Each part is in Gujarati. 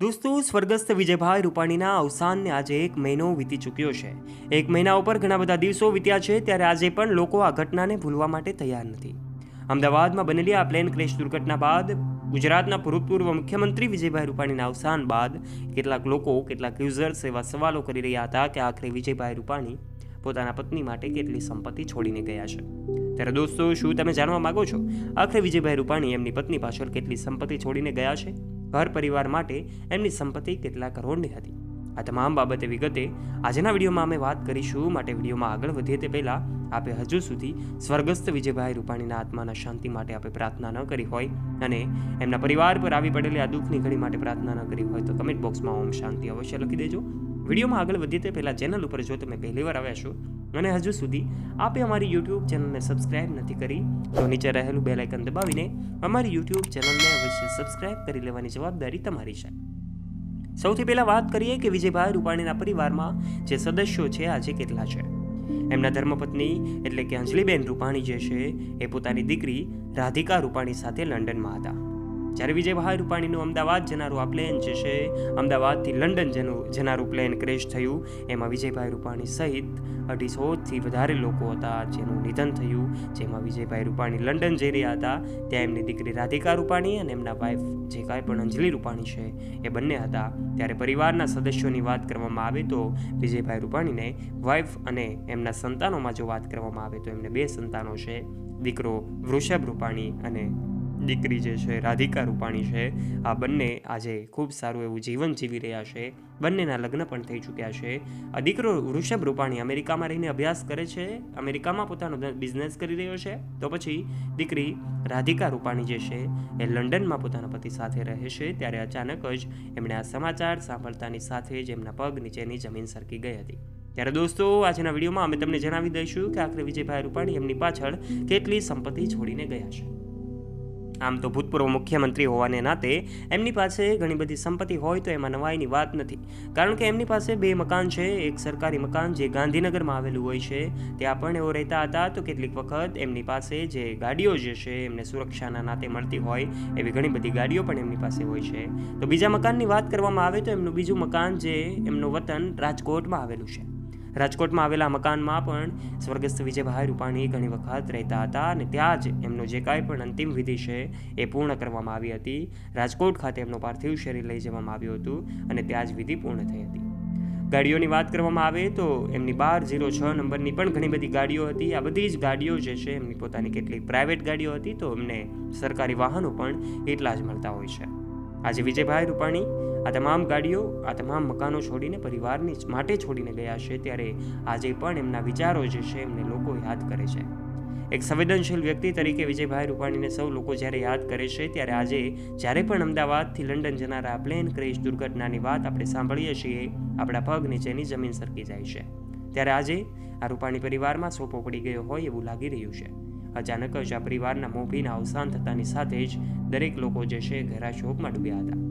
દોસ્તો, સ્વર્ગસ્થ વિજયભાઈ રૂપાણીના અવસાનને આજે એક મહિનો વીતી ચૂક્યો છે. એક મહિના ઉપર ઘણા બધા દિવસો વીત્યા છે, ત્યારે આજે પણ લોકો આ ઘટનાને ભૂલવા માટે તૈયાર નથી. અમદાવાદમાં બનેલી આ પ્લેન ક્રેશ દુર્ઘટના બાદ, ગુજરાતના ભૂતપૂર્વ મુખ્યમંત્રી વિજયભાઈ રૂપાણીના અવસાન બાદ કેટલાક લોકો, કેટલાક યુઝર્સ એવા સવાલો કરી રહ્યા હતા કે આખરે વિજયભાઈ રૂપાણી પોતાના પત્ની માટે કેટલી સંપત્તિ છોડીને ગયા છે. ત્યારે દોસ્તો, શું તમે જાણવા માગો છો? આખરે વિજયભાઈ રૂપાણી એમની પત્ની પાછળ કેટલી સંપત્તિ છોડીને ગયા છે? ઘર પરિવાર માટે એમની સંપત્તિ કેટલા કરોડની હતી. આ તમામ બાબતે વિગતે આજના વિડીયોમાં અમે વાત કરીશું. માટે વિડીયોમાં આગળ વધીએ તે પહેલાં આપે હજુ સુધી સ્વર્ગસ્થ વિજયભાઈ રૂપાણીના આત્માના શાંતિ માટે આપે પ્રાર્થના ન કરી હોય અને એમના પરિવાર પર આવી પડેલી આ દુઃખની ઘડી માટે પ્રાર્થના ન કરી હોય તો કમેન્ટ બોક્સમાં ઓમ શાંતિ અવશ્ય લખી દેજો. વિડીયોમાં આગળ વધીએ તે પહેલાં ચેનલ ઉપર જો તમે પહેલી વાર આવ્યા છો અને હજુ સુધી આપે અમારી યુટ્યુબ ચેનલને સબસ્ક્રાઇબ નથી કરી, તો નીચે રહેલું બેલ આઇકન દબાવીને અમારી યુટ્યુબ ચેનલને અવશ્ય સબસ્ક્રાઇબ કરી લેવાની જવાબદારી તમારી છે. સૌથી પહેલાં વાત કરીએ કે વિજયભાઈ રૂપાણીના પરિવારમાં જે સદસ્યો છે, આજે કેટલા છે? એમના ધર્મપત્ની એટલે કે અંજલિબેન રૂપાણી જે છે, એ પોતાની દીકરી રાધિકા રૂપાણી સાથે લંડનમાં હતા. જ્યારે વિજયભાઈ રૂપાણીનું અમદાવાદ જનારું આ પ્લેન જે છે, અમદાવાદથી લંડન જેનું, જનારું પ્લેન ક્રેશ થયું. એમાં વિજયભાઈ રૂપાણી સહિત અઢીસોથી વધારે લોકો હતા જેનું નિધન થયું. જેમાં વિજયભાઈ રૂપાણી લંડન જઈ રહ્યા હતા. ત્યાં એમની દીકરી રાધિકા રૂપાણી અને એમના વાઇફ જે કાંઈ પણ અંજલિ રૂપાણી છે, એ બંને હતા. ત્યારે પરિવારના સદસ્યોની વાત કરવામાં આવે તો વિજયભાઈ રૂપાણીને વાઈફ અને એમના સંતાનોમાં જો વાત કરવામાં આવે તો એમને બે સંતાનો છે. દીકરો વૃષભ રૂપાણી અને દીકરી જે છે, રાધિકા રૂપાણી છે, આ બંને આજે ખૂબ સારું એવું જીવન જીવી રહ્યા છે. બંનેના લગ્ન પણ થઈ ચૂક્યા છે. આ દીકરો ઋષભ રૂપાણી અમેરિકામાં રહીને અભ્યાસ કરે છે? અમેરિકામાં પોતાનો બિઝનેસ કરી રહ્યો છે? તો પછી દીકરી રાધિકા રૂપાણી જે છે, એ લંડનમાં પોતાના પતિ સાથે રહે છે. ત્યારે અચાનક જ એમણે આ સમાચાર સાંભળતાની સાથે જ એમના પગ નીચેની જમીન સરકી ગઈ હતી. ત્યારે દોસ્તો, આજના વિડીયોમાં અમે તમને જણાવી દઈશું કે આખરે વિજયભાઈ રૂપાણી એમની પાછળ કેટલી સંપત્તિ છોડીને ગયા છે. આમ તો ભૂતપૂર્વ મુખ્યમંત્રી હોવાને નાતે એમની પાસે ઘણી બધી સંપત્તિ હોય તો એમાં નવાઈની વાત નથી. કારણ કે એમની પાસે બે મકાન છે, એક સરકારી મકાન જે ગાંધીનગરમાં આવેલું હોય છે. ત્યાં પણ એઓ રહેતા હતા, તો કેટલીક વખત એમની પાસે જે ગાડીઓ જે છે, એમને સુરક્ષાના નાતે મળતી હોય, એવી ઘણી બધી ગાડીઓ પણ એમની પાસે હોય છે. તો બીજા મકાનની વાત કરવામાં આવે તો એમનું બીજું મકાન જે એમનું વતન રાજકોટમાં આવેલું છે. રાજકોટમાં આવેલા મકાનમાં પણ સ્વર્ગસ્થ વિજયભાઈ રૂપાણી ઘણી વખત રહેતા હતા અને ત્યાં જ એમનો જે કાંઈ પણ અંતિમ વિધિ છે એ પૂર્ણ કરવામાં આવી હતી. રાજકોટ ખાતે એમનો પાર્થિવ શરીર લઈ જવામાં આવ્યું હતું અને ત્યાં જ વિધિ પૂર્ણ થઈ હતી. ગાડીઓની વાત કરવામાં આવે તો એમની બાર ઝીરો છ નંબરની પણ ઘણી બધી ગાડીઓ હતી. આ બધી જ ગાડીઓ જે છે એમની પોતાની કેટલીક પ્રાઇવેટ ગાડીઓ હતી તો એમને સરકારી વાહનો પણ એટલા જ મળતા હોય છે. આજે વિજયભાઈ રૂપાણી આ તમામ ગાડીઓ, આ તમામ મકાનો છોડીને, પરિવારની માટે છોડીને ગયા છે, ત્યારે આજે પણ એમના વિચારો જે છે, એમને લોકો યાદ કરે છે. એક સંવેદનશીલ વ્યક્તિ તરીકે વિજયભાઈ રૂપાણીને સૌ લોકો જ્યારે યાદ કરે છે, ત્યારે આજે જ્યારે પણ અમદાવાદથી લંડન જનારા પ્લેન ક્રેશ દુર્ઘટનાની વાત આપણે સાંભળીએ છીએ, આપણા પગ નીચેની જમીન સરકી જાય છે. ત્યારે આજે આ રૂપાણી પરિવારમાં સોપો પડી ગયો હોય એવું લાગી રહ્યું છે. અચાનક જ આ પરિવારના મોભીના અવસાન થતાની સાથે જ દરેક લોકો જે છે, ઘેરા શોકમાં ડૂબ્યા હતા.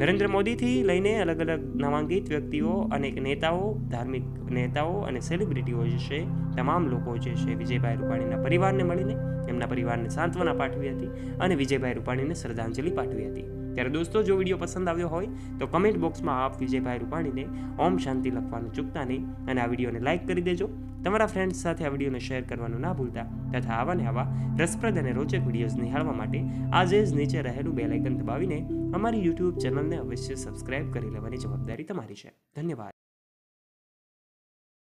નરેન્દ્ર મોદીથી લઈને અલગ અલગ નામાંકિત વ્યક્તિઓ, અનેક નેતાઓ, ધાર્મિક નેતાઓ અને સેલિબ્રિટીઓ જે છે, તમામ લોકો જે છે, વિજયભાઈ રૂપાણીના પરિવારને મળીને, એમના પરિવારને સાંત્વના પાઠવી હતી અને વિજયભાઈ રૂપાણીને શ્રદ્ધાંજલિ પાઠવી હતી. ત્યારે દોસ્તો, જો વીડિયો પસંદ આવ્યો હોય, તો કમેન્ટ બોક્સમાં આપ વિજયભાઈ રૂપાણીને ઓમ શાંતિ લખવાનું ચૂકતા નહીં અને આ વિડીયોને લાઇક કરી દેજો. તમારા ફ્રેન્ડ્સ સાથે આ વિડીયોને શેર કરવાનું ના ભૂલતા તથા આવા ને આવા રસપ્રદ અને રોચક વિડીયોઝ નિહાળવા માટે આજે જ નીચે રહેલું બેલાઇકન દબાવીને અમારી યુટ્યુબ ચેનલને અવશ્ય સબસ્ક્રાઇબ કરી લેવાની જવાબદારી તમારી છે. ધન્યવાદ.